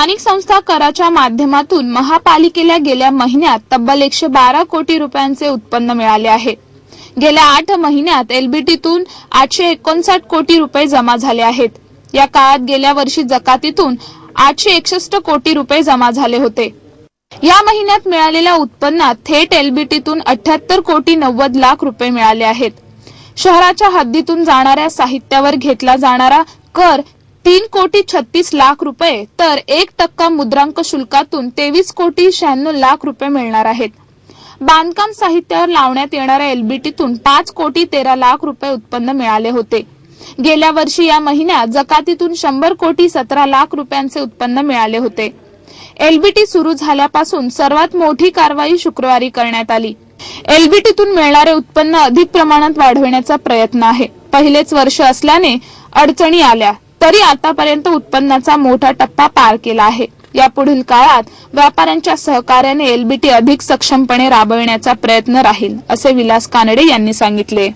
स्थानिक संस्था कराच्या माध्यमातून महापालिकेला गेल्या महिन्यात तब्बल एकशे बारा कोटी रुपयांचे उत्पन्न मिळाले आहे. गेल्या आठ महिन्यात एलबीटीतून आठशे एकोणसाठ कोटी रुपये जमा झाले आहेत. या काळात गेल्या वर्षी जकातीतून आठशे एकसष्ट कोटी रुपये जमा झाले होते. या महिन्यात मिळालेल्या उत्पन्नात थेट एलबीटीतून अठ्याहत्तर कोटी नव्वद लाख रुपये मिळाले आहेत. शहराच्या हद्दीतून जाणाऱ्या साहित्यावर घेतला जाणारा कर तीन कोटी छत्तीस लाख रुपये तर एक टक्का मुद्रांक शुल्कातून तेवीस कोटी शहाण्णव लाख रुपये मिळणार आहेत. बांधकाम साहित्यावर लावण्यात येणाऱ्या एलबीटीतून पाच कोटी तेरा लाख रुपये उत्पन्न मिळाले होते. गेल्या वर्षी या महिन्यात जकातीतून शंभर कोटी सतरा लाख रुपयांचे उत्पन्न मिळाले होते. एलबीटी सुरू झाल्यापासून सर्वात मोठी कारवाई शुक्रवारी करण्यात आली. एलबीटीतून मिळणारे उत्पन्न अधिक प्रमाणात वाढविण्याचा प्रयत्न आहे. पहिलेच वर्ष असल्याने अडचणी आल्या. तरी आतापर्यंत उत्पन्नाचा मोठा टप्पा पार केला आहे. यापुढील काळात व्यापाऱ्यांच्या सहकार्याने एलबीटी अधिक सक्षमपणे राबविण्याचा प्रयत्न राहील असे विलास कानडे यांनी सांगितले.